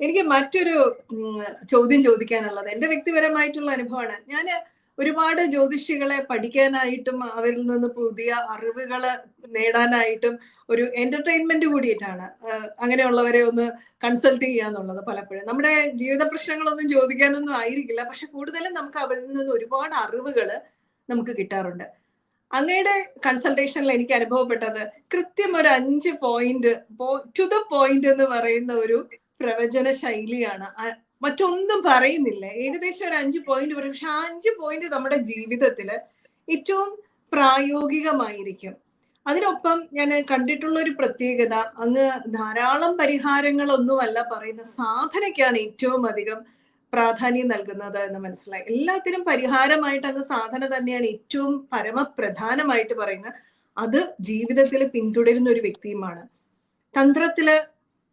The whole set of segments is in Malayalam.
എനിക്ക് മറ്റൊരു ചോദ്യം ചോദിക്കാനുള്ളത്. എന്റെ വ്യക്തിപരമായിട്ടുള്ള അനുഭവമാണ്. ഞാൻ ഒരുപാട് ജ്യോതിഷികളെ പഠിക്കാനായിട്ടും അവരിൽ നിന്ന് പുതിയ അറിവുകൾ നേടാനായിട്ടും ഒരു എന്റർടൈൻമെന്റ് കൂടിയിട്ടാണ്. അങ്ങനെയുള്ളവരെ ഒന്ന് കൺസൾട്ട് ചെയ്യാന്നുള്ളത് പലപ്പോഴും. നമ്മുടെ ജീവിത പ്രശ്നങ്ങളൊന്നും ചോദിക്കാനൊന്നും ആയിരിക്കില്ല. പക്ഷെ കൂടുതലും നമുക്ക് അവരിൽ നിന്ന് ഒരുപാട് അറിവുകൾ നമുക്ക് കിട്ടാറുണ്ട്. അങ്ങയുടെ കൺസൾട്ടേഷനിൽ എനിക്ക് അനുഭവപ്പെട്ടത് കൃത്യം ഒരു അഞ്ച് പോയിന്റ് ടു ദ പോയിന്റ് എന്ന് പറയുന്ന ഒരു പ്രവചന ശൈലിയാണ്. മറ്റൊന്നും പറയുന്നില്ല. ഏകദേശം ഒരു അഞ്ച് പോയിന്റ് പറയും. പക്ഷെ ആ അഞ്ച് പോയിന്റ് നമ്മുടെ ജീവിതത്തിൽ ഏറ്റവും പ്രായോഗികമായിരിക്കും. അതിനൊപ്പം ഞാൻ കണ്ടിട്ടുള്ള ഒരു പ്രത്യേകത അങ്ങ് ധാരാളം പരിഹാരങ്ങളൊന്നുമല്ല പറയുന്ന സാധനയ്ക്കാണ് ഏറ്റവും അധികം പ്രാധാന്യം നൽകുന്നത് എന്ന് മനസ്സിലായി. എല്ലാത്തിനും പരിഹാരമായിട്ട് അങ്ങ് സാധന തന്നെയാണ് ഏറ്റവും പരമപ്രധാനമായിട്ട് പറയുന്നത്. അത് ജീവിതത്തിൽ പിന്തുടരുന്ന ഒരു വ്യക്തിയുമാണ്. തന്ത്രത്തിൽ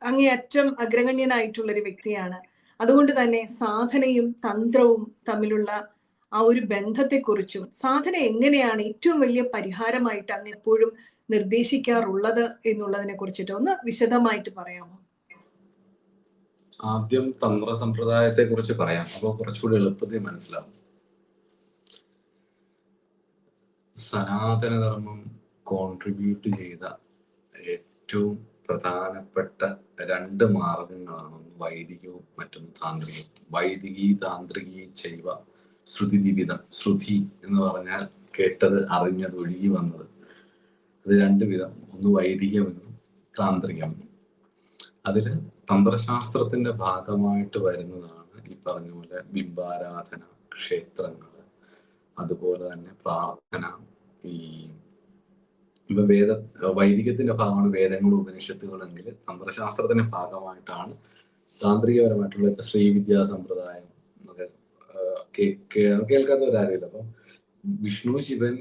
അങ്ങേയറ്റം അഗ്രഗണ്യനായിട്ടുള്ള ഒരു വ്യക്തിയാണ്. അതുകൊണ്ട് തന്നെ സാധനയും തന്ത്രവും തമ്മിലുള്ള ആ ഒരു ബന്ധത്തെക്കുറിച്ചും സാധന എങ്ങനെയാണ് ഏറ്റവും വലിയ പരിഹാരമായിട്ട് അങ്ങ് എപ്പോഴും നിർദ്ദേശിക്കാറുള്ളത് എന്നുള്ളതിനെ കുറിച്ചിട്ട് ഒന്ന് വിശദമായിട്ട് പറയാമോ? ആദ്യം തന്ത്ര സമ്പ്രദായത്തെ കുറിച്ച് പറയാം. അപ്പോൾ കുറച്ചുകൂടി എളുപ്പത്തിൽ മനസ്സിലാവും. സനാതനധർമ്മം കോൺട്രിബ്യൂട്ട് ചെയ്ത ഏറ്റവും പ്രധാനപ്പെട്ട രണ്ട് മാർഗങ്ങളാണ് വൈദികവും മറ്റൊന്ന് താന്ത്രികവും. വൈദികീ താന്ത്രികീ ചെയ്വ ശ്രുതി ദിവിധം ശ്രുതി എന്ന് പറഞ്ഞാൽ കേട്ടത് അറിഞ്ഞത് ഒഴുകി വന്നത്. അത് രണ്ട് വിധം ഒന്ന് വൈദികമെന്നും താന്ത്രികമെന്നും. അതിൽ തന്ത്രശാസ്ത്രത്തിന്റെ ഭാഗമായിട്ട് വരുന്നതാണ് ഈ പറഞ്ഞ പോലെ ബിംബാരാധന ക്ഷേത്രങ്ങൾ അതുപോലെ തന്നെ പ്രാർത്ഥന ഈ ഇപ്പൊ വേദ വൈദികത്തിന്റെ ഭാഗമാണ് വേദങ്ങളും ഉപനിഷത്തുകളെങ്കിൽ തന്ത്രശാസ്ത്രത്തിന്റെ ഭാഗമായിട്ടാണ് താന്ത്രികപരമായിട്ടുള്ള ഇപ്പൊ ശ്രീവിദ്യാ സമ്പ്രദായം കേൾക്കാത്തവരാരുമില്ല. അപ്പം വിഷ്ണു ശിവൻ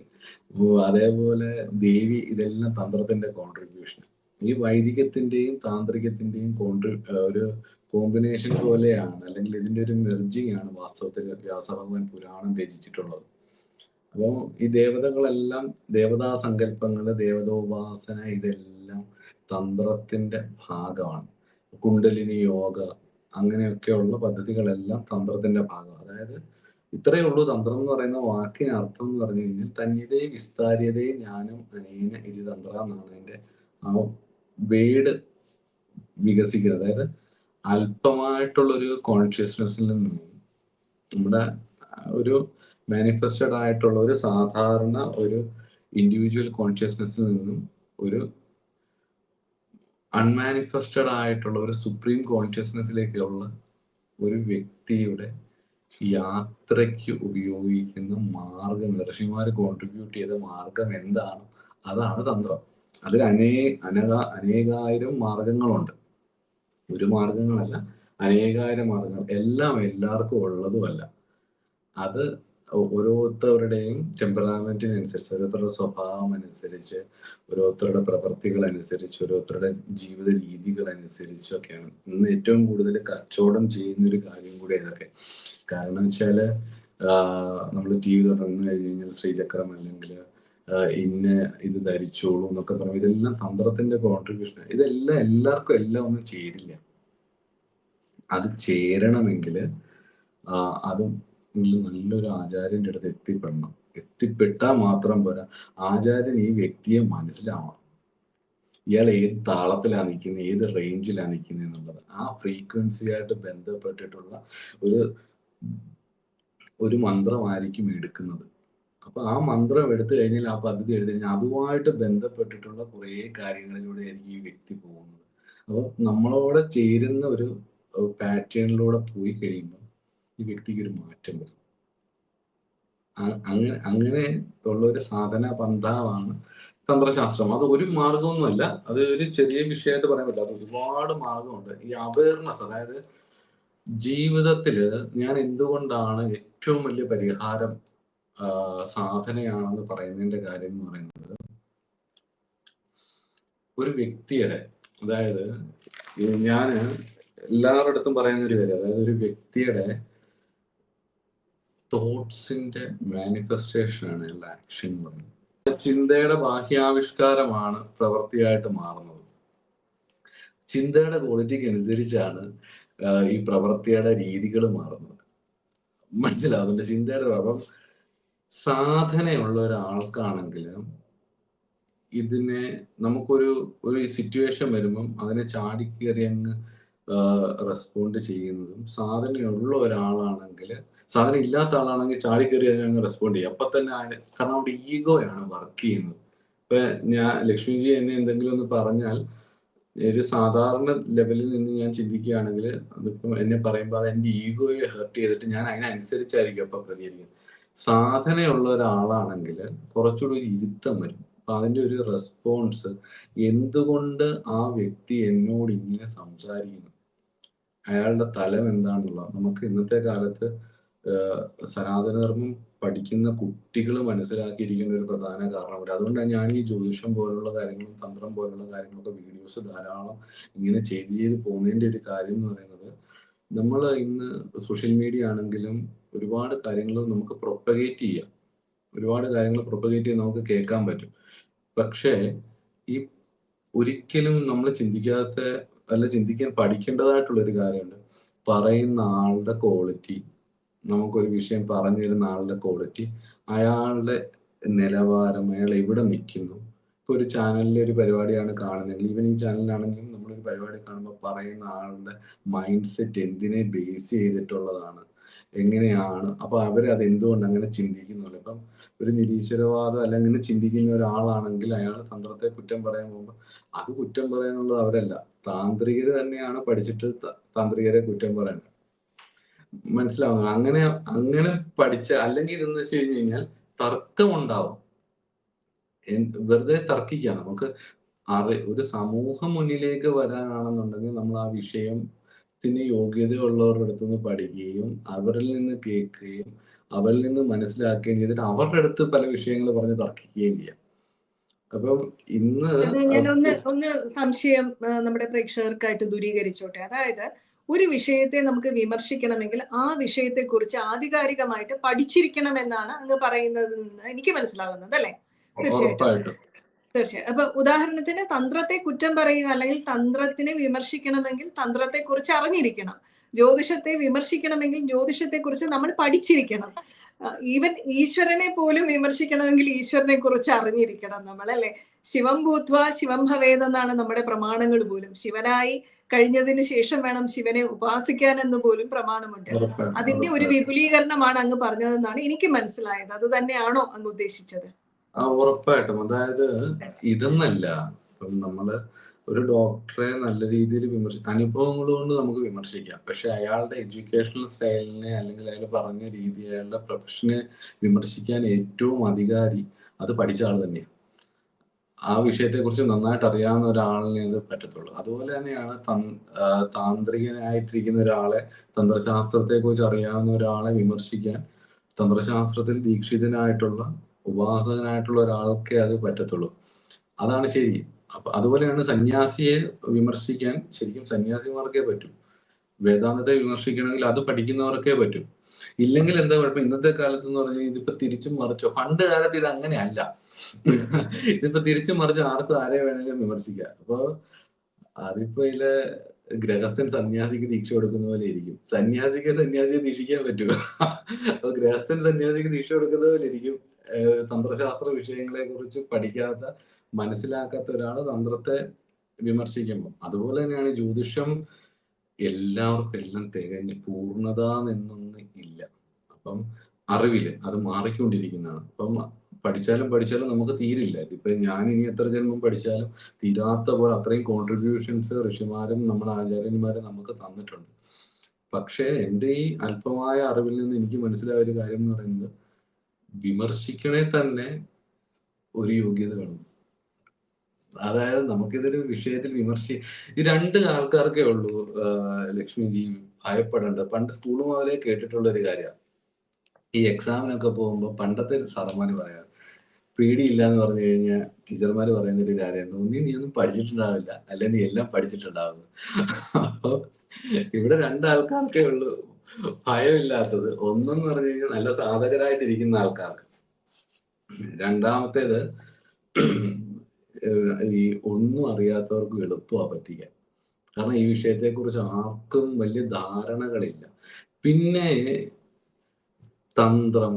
അതേപോലെ ദേവി ഇതെല്ലാം തന്ത്രത്തിന്റെ കോൺട്രിബ്യൂഷൻ ഈ വൈദികത്തിന്റെയും താന്ത്രികത്തിന്റെയും കോൺട്രി ഒരു കോമ്പിനേഷൻ പോലെയാണ് അല്ലെങ്കിൽ ഇതിന്റെ ഒരു മെർജിങ് ആണ് വാസ്തവത്തിൽ വ്യാസഭഗവാൻ പുരാണം രചിച്ചിട്ടുള്ളത്. അപ്പോൾ ഈ ദേവതകളെല്ലാം ദേവതാ സങ്കല്പങ്ങൾ ദേവതോപാസന ഇതെല്ലാം തന്ത്രത്തിന്റെ ഭാഗമാണ്. കുണ്ടലിനി യോഗ അങ്ങനെയൊക്കെയുള്ള പദ്ധതികളെല്ലാം തന്ത്രത്തിന്റെ ഭാഗം അതായത് ഇത്രയേ ഉള്ളൂ. തന്ത്രം എന്ന് പറയുന്ന വാക്കിന് അർത്ഥം എന്ന് പറഞ്ഞു കഴിഞ്ഞാൽ തന്നിതയെ വിസ്താര്യതയെ ജ്ഞാനം അനേന ഇത് തന്ത്ര എന്നാണ് അതിന്റെ ആ വേഡ് വികസിക്കുന്നത്. അതായത് അല്പമായിട്ടുള്ള ഒരു കോൺഷ്യസ്നെസ്സിൽ നിന്നും നമ്മുടെ ഒരു മാനിഫെസ്റ്റഡ് ആയിട്ടുള്ള ഒരു സാധാരണ ഒരു ഇൻഡിവിജ്വൽ കോൺഷ്യസ്നെസ്സിൽ നിന്നും ഒരു അൺമാനിഫെസ്റ്റഡ് ആയിട്ടുള്ള ഒരു സുപ്രീം കോൺഷ്യസ്നെസ്സിലേക്കുള്ള ഒരു വ്യക്തിയുടെ യാത്രയ്ക്ക് ഉപയോഗിക്കുന്ന മാർഗം ഋഷിമാർ കോൺട്രിബ്യൂട്ട് ചെയ്ത മാർഗം എന്താണ്? അതാണ് തന്ത്രം. അതിൽ അനേ അനക അനേകായിരം മാർഗങ്ങളുണ്ട്. ഒരു മാർഗങ്ങളല്ല അനേകായിരം മാർഗങ്ങൾ. എല്ലാം എല്ലാവർക്കും ഉള്ളതുമല്ല. അത് ഓരോരുത്തരുടെയും ടെമ്പറാമെന്റിനനുസരിച്ച് ഓരോരുത്തരുടെ സ്വഭാവം അനുസരിച്ച് ഓരോരുത്തരുടെ പ്രവൃത്തികൾ അനുസരിച്ച് ഓരോരുത്തരുടെ ജീവിത രീതികൾ അനുസരിച്ചൊക്കെയാണ് ഇന്ന് ഏറ്റവും കൂടുതൽ കച്ചവടം ചെയ്യുന്ന ഒരു കാര്യം കൂടി ഇതൊക്കെ കാരണം വെച്ചാൽ നമ്മൾ ടി വി തുറന്നു കഴിഞ്ഞ് കഴിഞ്ഞാൽ ശ്രീചക്രം അല്ലെങ്കിൽ ഇന്ന ഇത് ധരിച്ചോളൂ എന്നൊക്കെ പറഞ്ഞു ഇതെല്ലാം തന്ത്രത്തിന്റെ കോൺട്രിബ്യൂഷൻ ഇതെല്ലാം എല്ലാവർക്കും എല്ലാം ഒന്നും ചേരില്ല. അത് ചേരണമെങ്കിൽ അതും നല്ലൊരു ആചാര്യന്റെ അടുത്ത് എത്തിപ്പെടണം. എത്തിപ്പെട്ടാൽ മാത്രം പോരാ. ആചാര്യൻ ഈ വ്യക്തിയെ മനസ്സിലാവണം. ഇയാൾ ഏത് താളത്തിലാണ് നിൽക്കുന്നത് ഏത് റേഞ്ചിലാണ് നിൽക്കുന്നത് എന്നുള്ളത്. ആ ഫ്രീക്വൻസിയായിട്ട് ബന്ധപ്പെട്ടിട്ടുള്ള ഒരു ഒരു മന്ത്രമായിരിക്കും എടുക്കുന്നത്. അപ്പൊ ആ മന്ത്രം എടുത്തു കഴിഞ്ഞാൽ ആ പദ്ധതി എടുത്തു കഴിഞ്ഞാൽ അതുമായിട്ട് ബന്ധപ്പെട്ടിട്ടുള്ള കുറേ കാര്യങ്ങളിലൂടെ ആയിരിക്കും ഈ വ്യക്തി പോകുന്നത്. അപ്പോൾ നമ്മളോട് ചേരുന്ന ഒരു പാറ്റേണിലൂടെ പോയി കഴിയുമ്പോൾ ഈ വ്യക്തിക്ക് ഒരു മാറ്റം വരും. അങ്ങനെ അങ്ങനെ ഉള്ള ഒരു സാധന പന്ഥാവാണ് തന്ത്രശാസ്ത്രം. അത് ഒരു മാർഗമൊന്നുമല്ല അത് ഒരു ചെറിയ വിഷയമായിട്ട് പറയാൻ പറ്റില്ല. അത് ഒരുപാട് മാർഗമുണ്ട് ഈ അവയർനെസ് അതായത് ജീവിതത്തിൽ ഞാൻ എന്തുകൊണ്ടാണ് ഏറ്റവും വലിയ പരിഹാരം സാധനയാണെന്ന് പറയുന്നതിന്റെ കാര്യം എന്ന് പറയുന്നത് ഒരു വ്യക്തിയുടെ അതായത് ഞാൻ എല്ലാവരുടെ അടുത്തും പറയുന്ന ഒരു കാര്യം. അതായത് ഒരു വ്യക്തിയുടെ തോട്ട്സിന്റെ മാനിഫെസ്റ്റേഷൻ ആണ് ആക്ഷൻ എന്ന് പറയുന്നത് ചിന്തയുടെ ബാഹ്യാവിഷ്കാരമാണ് പ്രവൃത്തിയായിട്ട് മാറുന്നത്. ചിന്തയുടെ ക്വാളിറ്റിക്ക് അനുസരിച്ചാണ് ഈ പ്രവൃത്തിയുടെ രീതികൾ മാറുന്നത്. മനസ്സിലാവുന്നുണ്ട് ചിന്തയുടെ അപ്പം സാധനയുള്ള ഒരാൾക്കാണെങ്കിലും ഇതിനെ നമുക്കൊരു ഒരു സിറ്റുവേഷൻ വരുമ്പം അതിനെ ചാടിക്കേറി അങ്ങ് റെസ്പോണ്ട് ചെയ്യുന്നതും സാധനയുള്ള ഒരാളാണെങ്കിൽ സാധനം ഇല്ലാത്ത ആളാണെങ്കിൽ ചാടി അതിനെ അതിനങ്ങ് റെസ്പോണ്ട് ചെയ്യും. അപ്പൊ തന്നെ കാരണം അവിടെ ഈഗോയാണ് വർക്ക് ചെയ്യുന്നത്. ഇപ്പൊ ഞാൻ ലക്ഷ്മിജി എന്നെ എന്തെങ്കിലും ഒന്ന് പറഞ്ഞാൽ ഒരു സാധാരണ ലെവലിൽ നിന്ന് ഞാൻ ചിന്തിക്കുകയാണെങ്കിൽ അതിപ്പം എന്നെ പറയുമ്പോൾ അത് എന്റെ ഈഗോയെ ഹേർട്ട് ചെയ്തിട്ട് ഞാൻ അതിനനുസരിച്ചായിരിക്കും അപ്പൊ പ്രതികരിക്കുന്നത്. സാധനയുള്ള ഒരാളാണെങ്കിൽ കുറച്ചുകൂടി ഒരു ഇരുത്തം വരും. അപ്പൊ അതിന്റെ ഒരു റെസ്പോൺസ് എന്തുകൊണ്ട് ആ വ്യക്തി എന്നോട് ഇങ്ങനെ സംസാരിക്കുന്നു? അയാളുടെ തലം എന്താണെന്നുള്ളത് നമുക്ക് ഇന്നത്തെ കാലത്ത് സനാതനധർമ്മം പഠിക്കുന്ന കുട്ടികൾ മനസ്സിലാക്കിയിരിക്കുന്ന ഒരു പ്രധാന കാരണം കൂടി അതുകൊണ്ടാണ് ഞാൻ ഈ ജ്യോതിഷം പോലുള്ള കാര്യങ്ങളും തന്ത്രം പോലുള്ള കാര്യങ്ങളൊക്കെ വീഡിയോസ് ധാരാളം ഇങ്ങനെ ചെയ്ത് ചെയ്ത് പോകേണ്ട ഒരു കാര്യം എന്ന് പറയുന്നത് നമ്മൾ ഇന്ന് സോഷ്യൽ മീഡിയ ആണെങ്കിലും ഒരുപാട് കാര്യങ്ങൾ നമുക്ക് പ്രൊപ്പഗേറ്റ് ചെയ്യാം. ഒരുപാട് കാര്യങ്ങൾ പ്രൊപ്പഗേറ്റ് ചെയ്യാൻ നമുക്ക് കേൾക്കാൻ പറ്റും. പക്ഷേ ഈ ഒരിക്കലും നമ്മൾ ചിന്തിക്കാത്ത അല്ല ചിന്തിക്കാൻ പഠിക്കേണ്ടതായിട്ടുള്ള ഒരു കാര്യമുണ്ട്. പറയുന്ന ആളുടെ ക്വാളിറ്റി നമുക്കൊരു വിഷയം പറഞ്ഞു തരുന്ന ആളുടെ ക്വാളിറ്റി അയാളുടെ നിലവാരം അയാൾ എവിടെ നിൽക്കുന്നു. ഇപ്പൊ ഒരു ചാനലിലെ ഒരു പരിപാടിയാണ് കാണുന്നത്. ഈവൻ ഈ ചാനലിലാണെങ്കിലും നമ്മളൊരു പരിപാടി കാണുമ്പോൾ പറയുന്ന ആളുടെ മൈൻഡ് സെറ്റ് എന്തിനെ ബേസ് ചെയ്തിട്ടുള്ളതാണ് എങ്ങനെയാണ് അപ്പൊ അവർ അത് എന്തുകൊണ്ട് അങ്ങനെ ചിന്തിക്കുന്നുള്ളു ഇപ്പം ഒരു നിരീശ്വരവാദം അല്ല അങ്ങനെ ചിന്തിക്കുന്ന ഒരാളാണെങ്കിൽ അയാൾ തന്ത്രത്തെ കുറ്റം പറയാൻ പോകുമ്പോൾ അത് കുറ്റം പറയാനുള്ളത് അവരല്ല. താന്ത്രികര് തന്നെയാണ് പഠിച്ചിട്ട് താന്ത്രികരെ കുറ്റം പറയുന്നത് മനസ്സിലാവുന്നു അങ്ങനെ അങ്ങനെ പഠിച്ച അല്ലെങ്കിൽ ഇതെന്ന് വെച്ച് കഴിഞ്ഞു കഴിഞ്ഞാൽ തർക്കമുണ്ടാവും. വെറുതെ തർക്കിക്കാം നമുക്ക് അറി ഒരു സമൂഹം മുന്നിലേക്ക് വരാനാണെന്നുണ്ടെങ്കിൽ നമ്മൾ ആ വിഷയത്തിന് യോഗ്യതയുള്ളവരുടെ അടുത്ത് നിന്ന് പഠിക്കുകയും അവരിൽ നിന്ന് കേൾക്കുകയും അവരിൽ നിന്ന് മനസ്സിലാക്കുകയും ചെയ്തിട്ട് അവരുടെ അടുത്ത് പല വിഷയങ്ങൾ പറഞ്ഞ് തർക്കിക്കുകയും ചെയ്യാം. അപ്പം ഇന്ന് ഞാൻ ഒന്ന് ഒന്ന് സംശയം നമ്മുടെ പ്രേക്ഷകർക്കായിട്ട് ദൂരീകരിച്ചോട്ടെ. അതായത് ഒരു വിഷയത്തെ നമുക്ക് വിമർശിക്കണമെങ്കിൽ ആ വിഷയത്തെ കുറിച്ച് ആധികാരികമായിട്ട് പഠിച്ചിരിക്കണം എന്നാണ് അങ്ങ് പറയുന്നത് എനിക്ക് മനസ്സിലാകുന്നത് അല്ലെ? തീർച്ചയായിട്ടും. തീർച്ചയായും അപ്പൊ ഉദാഹരണത്തിന് തന്ത്രത്തെ കുറ്റം പറയുക അല്ലെങ്കിൽ തന്ത്രത്തിനെ വിമർശിക്കണമെങ്കിൽ തന്ത്രത്തെ കുറിച്ച് അറിഞ്ഞിരിക്കണം. ജ്യോതിഷത്തെ വിമർശിക്കണമെങ്കിൽ ജ്യോതിഷത്തെ കുറിച്ച് നമ്മൾ പഠിച്ചിരിക്കണം. ഈവൻ ഈശ്വരനെ പോലും വിമർശിക്കണമെങ്കിൽ ഈശ്വരനെ കുറിച്ച് അറിഞ്ഞിരിക്കണം നമ്മൾ അല്ലെ? ശിവം ഭൂത്വ ശിവം ഭവേദെന്നാണ് നമ്മുടെ പ്രമാണങ്ങൾ പോലും. ശിവനായി കഴിഞ്ഞതിന് ശേഷം വേണം ശിവനെ ഉപാസിക്കാൻ എന്ന് പോലും പ്രമാണമുണ്ട്. അതിന്റെ ഒരു. വിപുലീകരണമാണ് അങ്ങ് പറഞ്ഞതെന്നാണ് എനിക്ക് മനസ്സിലായത്. അത് തന്നെയാണോ അങ്ങ് ഉദ്ദേശിച്ചത്? ആ ഉറപ്പായിട്ടും. അതായത് ഇതെന്നല്ല. ഇപ്പം നമ്മൾ ഒരു ഡോക്ടറെ നല്ല രീതിയിൽ വിമർശി അനുഭവങ്ങൾ കൊണ്ട് നമുക്ക് വിമർശിക്കാം. പക്ഷെ അയാളുടെ എഡ്യൂക്കേഷണൽ സ്റ്റൈലിനെ അല്ലെങ്കിൽ അയാൾ പറഞ്ഞ രീതി അയാളുടെ പ്രൊഫഷനെ വിമർശിക്കാൻ ഏറ്റവും അധികാരി അത് പഠിച്ച ആൾ തന്നെയാണ്. ആ വിഷയത്തെക്കുറിച്ച് നന്നായിട്ട് അറിയാവുന്ന ഒരാളിനെ ഇത് പറ്റത്തുള്ളൂ. അതുപോലെ തന്നെയാണ് താന്ത്രികനായിട്ടിരിക്കുന്ന ഒരാളെ തന്ത്രശാസ്ത്രത്തെക്കുറിച്ച് അറിയാവുന്ന ഒരാളെ വിമർശിക്കാൻ തന്ത്രശാസ്ത്രത്തിൽ ദീക്ഷിതനായിട്ടുള്ള ഉപാസകനായിട്ടുള്ള ഒരാൾക്കേ അത് പറ്റത്തുള്ളൂ. അതാണ് ശരി. അപ്പൊ അതുപോലെയാണ് സന്യാസിയെ വിമർശിക്കാൻ ശരിക്കും സന്യാസിമാർക്കേ പറ്റൂ. വേദാന്തത്തെ വിമർശിക്കണമെങ്കിൽ അത് പഠിക്കുന്നവർക്കേ പറ്റൂ. ഇല്ലെങ്കിൽ എന്താ കുഴപ്പം? ഇന്നത്തെ കാലത്ത് എന്ന് പറഞ്ഞാൽ ഇതിപ്പോ തിരിച്ചും മറിച്ചോ. പണ്ട് കാലത്ത് ഇത് അങ്ങനെയല്ല. ഇതിപ്പോ തിരിച്ചു മറിച്ച് ആർക്കും ആരെ വേണമെങ്കിലും വിമർശിക്കാം. അപ്പൊ അതിപ്പോ ഇതിലെ ഗ്രഹസ്ഥൻ സന്യാസിക്ക് ദീക്ഷ കൊടുക്കുന്ന പോലെ ഇരിക്കും. സന്യാസിക്ക് സന്യാസിയെ ദീക്ഷിക്കാൻ പറ്റുമോ? അപ്പൊ ഗ്രഹസ്ഥൻ സന്യാസിക്ക് ദീക്ഷ കൊടുക്കുന്ന പോലെ ഇരിക്കും. തന്ത്രശാസ്ത്ര വിഷയങ്ങളെ കുറിച്ച് പഠിക്കാത്ത മനസ്സിലാക്കാത്ത ഒരാൾ തന്ത്രത്തെ വിമർശിക്കുമ്പോൾ അതുപോലെ തന്നെയാണ് ജ്യോതിഷം എല്ലാവർക്കും എല്ലാം തികഞ്ഞ് പൂർണത എന്നൊന്നും ഇല്ല. അപ്പം അറിവിൽ അത് മാറിക്കൊണ്ടിരിക്കുന്നതാണ്. അപ്പം പഠിച്ചാലും പഠിച്ചാലും നമുക്ക് തീരില്ല. ഇതിപ്പോ ഞാൻ ഇനി എത്ര ജന്മം പഠിച്ചാലും തീരാത്ത പോലെ അത്രയും കോൺട്രിബ്യൂഷൻസ് ഋഷിമാരും നമ്മുടെ ആചാര്യന്മാരും നമുക്ക് തന്നിട്ടുണ്ട്. പക്ഷേ എന്റെ ഈ അല്പമായ അറിവിൽ നിന്ന് എനിക്ക് മനസ്സിലായ ഒരു കാര്യം എന്ന് പറയുന്നത് വിമർശിക്കണേ തന്നെ ഒരു യോഗ്യത വേണം. അതായത് നമുക്കിതൊരു വിഷയത്തിൽ വിമർശി ഈ രണ്ട് ആൾക്കാർക്കേ ഉള്ളൂ ലക്ഷ്മിജി ഭയപ്പെടേണ്ടത്. പണ്ട് സ്കൂൾ മുതലേ കേട്ടിട്ടുള്ള ഒരു കാര്യമാണ്. ഈ എക്സാമിനൊക്കെ പോകുമ്പോൾ പണ്ടത്തെ സാധാരണ പറയാം പേടിയില്ല എന്ന് പറഞ്ഞു കഴിഞ്ഞാൽ ടീച്ചർമാർ പറയുന്ന ഒരു കാര്യമുണ്ട്. ഒന്നി നീ ഒന്നും പഠിച്ചിട്ടുണ്ടാവില്ല. അല്ലെ നീ എല്ലാം പഠിച്ചിട്ടുണ്ടാവുന്നു. അപ്പൊ ഇവിടെ രണ്ടാൾക്കാർക്കേ ഉള്ളൂ ഭയമില്ലാത്തത്. ഒന്നെന്ന് പറഞ്ഞു കഴിഞ്ഞാൽ നല്ല സാധകരായിട്ടിരിക്കുന്ന ആൾക്കാർക്ക്. രണ്ടാമത്തേത് ഈ ഒന്നും അറിയാത്തവർക്ക് എളുപ്പമാണ് പറ്റിക്കാൻ. കാരണം ഈ വിഷയത്തെക്കുറിച്ച് ആർക്കും വലിയ ധാരണകളില്ല. പിന്നെ തന്ത്രം,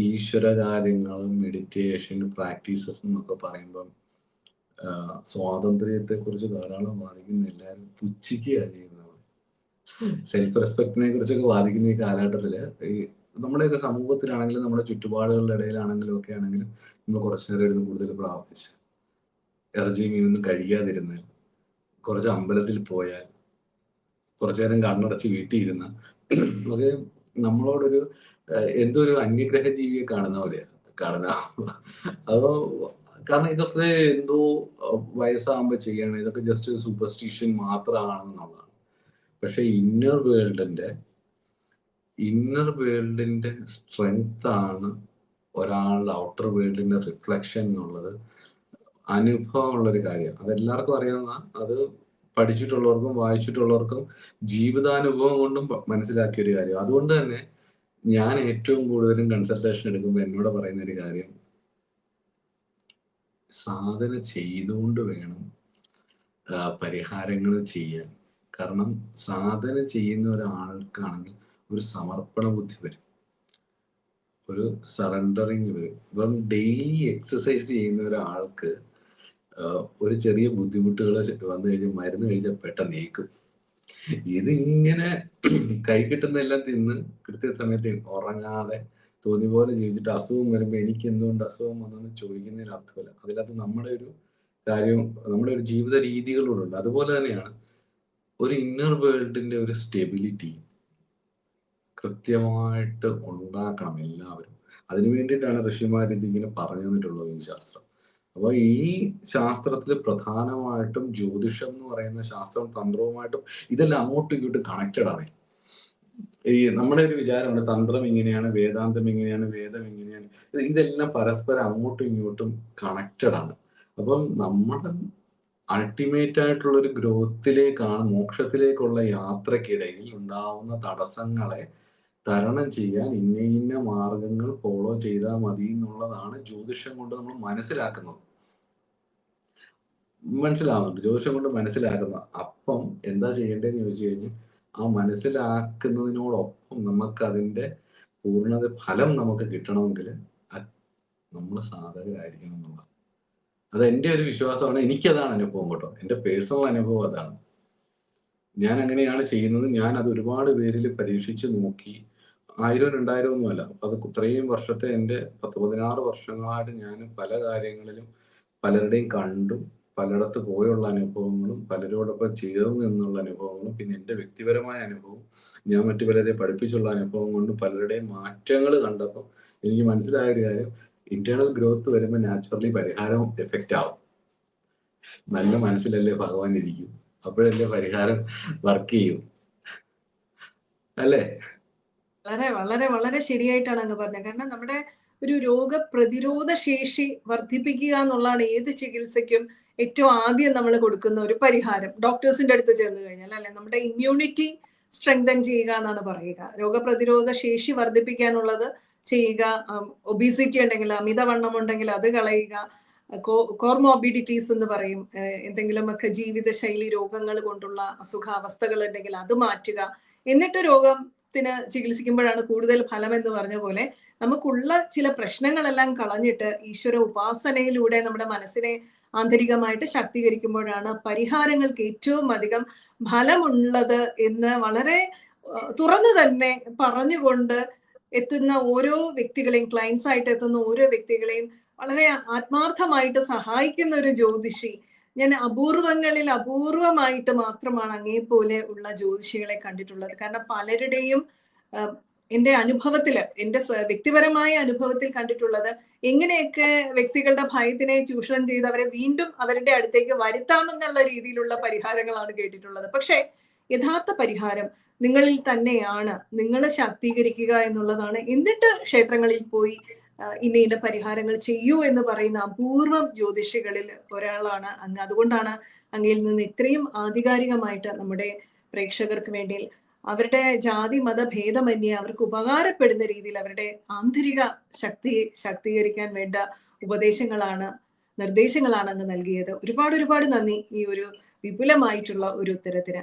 ഈശ്വരകാര്യങ്ങൾ, മെഡിറ്റേഷൻ, പ്രാക്ടീസസ് എന്നൊക്കെ പറയുമ്പം സ്വാതന്ത്ര്യത്തെ കുറിച്ച് ധാരാളം വാദിക്കുന്ന എല്ലാവരും പുച്ഛിക്കുകയാണ് ചെയ്യുന്നത്. സെൽഫ് റെസ്പെക്റ്റിനെ കുറിച്ചൊക്കെ വാദിക്കുന്ന ഈ കാലഘട്ടത്തിൽ ഈ നമ്മുടെയൊക്കെ സമൂഹത്തിലാണെങ്കിലും നമ്മുടെ ചുറ്റുപാടുകളുടെ ഇടയിലാണെങ്കിലും ഒക്കെ ആണെങ്കിലും നമ്മൾ കുറച്ചു നേരം ഇരുന്ന് കൂടുതൽ പ്രാർത്ഥിച്ച് ഇറച്ചി മീനൊന്നും കഴിക്കാതിരുന്നാൽ കുറച്ച് അമ്പലത്തിൽ പോയാൽ കുറച്ചു നേരം കണ്ണടച്ച് വീട്ടിൽ ഇരുന്ന ഒക്കെ നമ്മളോടൊരു എന്തോ ഒരു അന്യഗ്രഹ ജീവിയെ കാണുന്ന പോലെയാണ് കാണുന്ന. അതോ കാരണം ഇതൊക്കെ എന്തോ വയസ്സാകുമ്പോ ചെയ്യണം. ഇതൊക്കെ ജസ്റ്റ് ഒരു സൂപ്പർസ്റ്റിഷൻ മാത്രമാണെന്നുള്ളതാണ്. പക്ഷെ ഇന്നർ വേൾഡിന്റെ ഇന്നർ വേൾഡിന്റെ സ്ട്രെങ്ത് ആണ് ഒരാളുടെ ഔട്ടർ വേൾഡിന്റെ റിഫ്ലക്ഷൻ എന്നുള്ളത് അനുഭവമുള്ള ഒരു അത് എല്ലാവർക്കും അറിയാവുന്ന അത് പഠിച്ചിട്ടുള്ളവർക്കും വായിച്ചിട്ടുള്ളവർക്കും ജീവിതാനുഭവം കൊണ്ടും മനസ്സിലാക്കിയ ഒരു കാര്യം. അതുകൊണ്ട് തന്നെ ഞാൻ ഏറ്റവും കൂടുതലും കൺസൾട്ടേഷൻ എടുക്കുമ്പോൾ എന്നോട് പറയുന്ന ഒരു കാര്യം സാധന ചെയ്തുകൊണ്ട് വേണം പരിഹാരങ്ങൾ ചെയ്യാൻ. കാരണം സാധന ചെയ്യുന്ന ഒരാൾക്കാണെങ്കിൽ ഒരു സമർപ്പണ ബുദ്ധി വരും. ഒരു സറണ്ടറിങ് വരും. ഇപ്പം ഡെയിലി എക്സസൈസ് ചെയ്യുന്ന ഒരാൾക്ക് ഒരു ചെറിയ ബുദ്ധിമുട്ടുകൾ വന്നു കഴിഞ്ഞാൽ മരുന്ന് കഴിച്ചാൽ പെട്ടെന്ന് നീക്കും. ഇതിങ്ങനെ കൈ കിട്ടുന്നെല്ലാം തിന്ന് കൃത്യസമയത്ത് ഉറങ്ങാതെ തോന്നി പോലെ ജീവിച്ചിട്ട് അസുഖം വരുമ്പോൾ എനിക്ക് എന്തുകൊണ്ട് അസുഖം വന്നെന്ന് ചോദിക്കുന്നതിന് അർത്ഥമില്ല. അതിനകത്ത് നമ്മുടെ ഒരു കാര്യം നമ്മുടെ ഒരു ജീവിത രീതികളോടുണ്ട് അതുപോലെ തന്നെയാണ് ഒരു ഇന്നർ വേൾഡിന്റെ ഒരു സ്റ്റെബിലിറ്റി കൃത്യമായിട്ട് ഉണ്ടാക്കണം എല്ലാവരും. അതിനു വേണ്ടിയിട്ടാണ് ഋഷിമാർ ഇതിങ്ങനെ പറഞ്ഞു തന്നിട്ടുള്ളത് ഈ ശാസ്ത്രം. അപ്പോൾ ഈ ശാസ്ത്രത്തിൽ പ്രധാനമായിട്ടും ജ്യോതിഷം എന്ന് പറയുന്ന ശാസ്ത്രം തന്ത്രവുമായിട്ടും ഇതെല്ലാം അങ്ങോട്ടും ഇങ്ങോട്ടും കണക്റ്റഡ് ആണ്. ഈ നമ്മുടെ ഒരു വിചാരമുണ്ട് തന്ത്രം ഇങ്ങനെയാണ് വേദാന്തം ഇങ്ങനെയാണ് വേദം ഇങ്ങനെയാണ്. ഇതെല്ലാം പരസ്പരം അങ്ങോട്ടും ഇങ്ങോട്ടും കണക്റ്റഡ് ആണ്. അപ്പം നമ്മുടെ അൾട്ടിമേറ്റ് ആയിട്ടുള്ള ഒരു ഗ്രോത്തിലേക്കാണ് മോക്ഷത്തിലേക്കുള്ള യാത്രക്കിടയിൽ ഉണ്ടാവുന്ന തടസ്സങ്ങളെ തരണം ചെയ്യാൻ ഇന്ന ഇന്ന മാർഗങ്ങൾ ഫോളോ ചെയ്താൽ മതി എന്നുള്ളതാണ് ജ്യോതിഷം കൊണ്ട് നമ്മൾ മനസ്സിലാക്കുന്നത്. മനസ്സിലാവുന്നുണ്ട്. ജ്യോതിഷം കൊണ്ട് മനസ്സിലാക്കുന്ന അപ്പം എന്താ ചെയ്യേണ്ടതെന്ന് ചോദിച്ചു കഴിഞ്ഞാൽ ആ മനസ്സിലാക്കുന്നതിനോടൊപ്പം നമുക്ക് അതിന്റെ പൂർണത ഫലം നമുക്ക് കിട്ടണമെങ്കിൽ നമ്മൾ സാധകരായിരിക്കണം എന്നുള്ളത് അത് എന്റെ ഒരു വിശ്വാസമാണ്. എനിക്കതാണ് അനുഭവം കേട്ടോ. എന്റെ പേഴ്സണൽ അനുഭവം അതാണ്. ഞാൻ അങ്ങനെയാണ് ചെയ്യുന്നത്. ഞാൻ അത് ഒരുപാട് പേരിൽ പരീക്ഷിച്ച് നോക്കി. ആയിരം രണ്ടായിരം ഒന്നുമല്ല അത് ഇത്രയും വർഷത്തെ എന്റെ പത്ത് പതിനാറ് വർഷങ്ങളായിട്ട് ഞാൻ പല കാര്യങ്ങളിലും പലരുടെയും കണ്ടും പലയിടത്ത് പോയുള്ള അനുഭവങ്ങളും പലരോടൊപ്പം ചേർന്ന് നിന്നുള്ള അനുഭവങ്ങളും പിന്നെ എന്റെ വ്യക്തിപരമായ അനുഭവം ഞാൻ മറ്റു പലരെ പഠിപ്പിച്ചുള്ള അനുഭവം കൊണ്ട് പലരുടെയും മാറ്റങ്ങൾ കണ്ടപ്പോൾ എനിക്ക് മനസ്സിലായ ഒരു കാര്യം ഇന്റേണൽ ഗ്രോത്ത് വരുമ്പോൾ നാച്ചുറലി പരിഹാരം എഫക്റ്റ് ആവും. നല്ല മനസ്സിലല്ലേ ഭഗവാൻ ഇരിക്കും. അപ്പോഴല്ലേ പരിഹാരം വർക്ക് ചെയ്യും. അല്ലേ? വളരെ വളരെ വളരെ ശരിയായിട്ടാണ് അങ്ങ് പറഞ്ഞത്. കാരണം നമ്മുടെ ഒരു രോഗപ്രതിരോധ ശേഷി വർദ്ധിപ്പിക്കുക എന്നുള്ളതാണ് ഏത് ചികിത്സയ്ക്കും ഏറ്റവും ആദ്യം നമ്മൾ കൊടുക്കുന്ന ഒരു പരിഹാരം ഡോക്ടേഴ്സിന്റെ അടുത്ത് ചേർന്ന് കഴിഞ്ഞാൽ അല്ലെ നമ്മുടെ ഇമ്മ്യൂണിറ്റി സ്ട്രെങ്തൻ ചെയ്യുക എന്നാണ് പറയുക. രോഗപ്രതിരോധ ശേഷി വർദ്ധിപ്പിക്കാനുള്ളത് ചെയ്യുക. ഒബീസിറ്റി ഉണ്ടെങ്കിൽ അമിതവണ്ണം ഉണ്ടെങ്കിൽ അത് കളയുക. കോർമോബിഡിറ്റീസ് എന്ന് പറയും. എന്തെങ്കിലുമൊക്കെ ജീവിതശൈലി രോഗങ്ങൾ കൊണ്ടുള്ള അസുഖാവസ്ഥകൾ ഉണ്ടെങ്കിൽ അത് മാറ്റുക. എന്നിട്ട് രോഗത്തിന് ചികിത്സിക്കുമ്പോഴാണ് കൂടുതൽ ഫലം എന്ന് പറഞ്ഞ പോലെ നമുക്കുള്ള ചില പ്രശ്നങ്ങളെല്ലാം കളഞ്ഞിട്ട് ഈശ്വര ഉപാസനയിലൂടെ നമ്മുടെ മനസ്സിനെ ആന്തരികമായിട്ട് ശാക്തീകരിക്കുമ്പോഴാണ് പരിഹാരങ്ങൾക്ക് ഏറ്റവും അധികം ഫലമുള്ളത് എന്ന് വളരെ തുറന്നു തന്നെ പറഞ്ഞുകൊണ്ട് എത്തുന്ന ഓരോ വ്യക്തികളെയും ക്ലയൻസ് ആയിട്ട് എത്തുന്ന ഓരോ വ്യക്തികളെയും വളരെ ആത്മാർത്ഥമായിട്ട് സഹായിക്കുന്ന ഒരു ജ്യോതിഷി. ഞാൻ അപൂർവങ്ങളിൽ അപൂർവമായിട്ട് മാത്രമാണ് അങ്ങേ പോലെ ഉള്ള ജ്യോതിഷികളെ കണ്ടിട്ടുള്ളത്. കാരണം പലരുടെയും എന്റെ അനുഭവത്തിൽ സ്വ- വ്യക്തിപരമായ അനുഭവത്തിൽ കണ്ടിട്ടുള്ളത് എങ്ങനെയൊക്കെ വ്യക്തികളുടെ ഭയത്തിനെ ചൂഷണം ചെയ്ത് അവരെ വീണ്ടും അവരുടെ അടുത്തേക്ക് വരുത്താമെന്നുള്ള രീതിയിലുള്ള പരിഹാരങ്ങളാണ് കേട്ടിട്ടുള്ളത്. പക്ഷേ യഥാർത്ഥ പരിഹാരം നിങ്ങളിൽ തന്നെയാണ്. നിങ്ങളെ ശാക്തീകരിക്കുക എന്നുള്ളതാണ്. എന്നിട്ട് ക്ഷേത്രങ്ങളിൽ പോയി ഇന്ന ഇന്ന പരിഹാരങ്ങൾ ചെയ്യൂ എന്ന് പറയുന്ന അപൂർവം ജ്യോതിഷികളിൽ ഒരാളാണ് അങ്ങ്. അതുകൊണ്ടാണ് അങ്ങയിൽ നിന്ന് ഇത്രയും ആധികാരികമായിട്ട് നമ്മുടെ പ്രേക്ഷകർക്ക് വേണ്ടി അവരുടെ ജാതി മത ഭേദമന്യേ അവർക്ക് ഉപകാരപ്പെടുന്ന രീതിയിൽ അവരുടെ ആന്തരിക ശക്തി ശാക്തീകരിക്കാൻ വേണ്ട ഉപദേശങ്ങളാണ് നിർദ്ദേശങ്ങളാണ് അങ്ങ് നൽകിയത്. ഒരുപാട് ഒരുപാട് നന്ദി ഈ ഒരു വിപുലമായിട്ടുള്ള ഒരു ഉത്തരത്തിന്.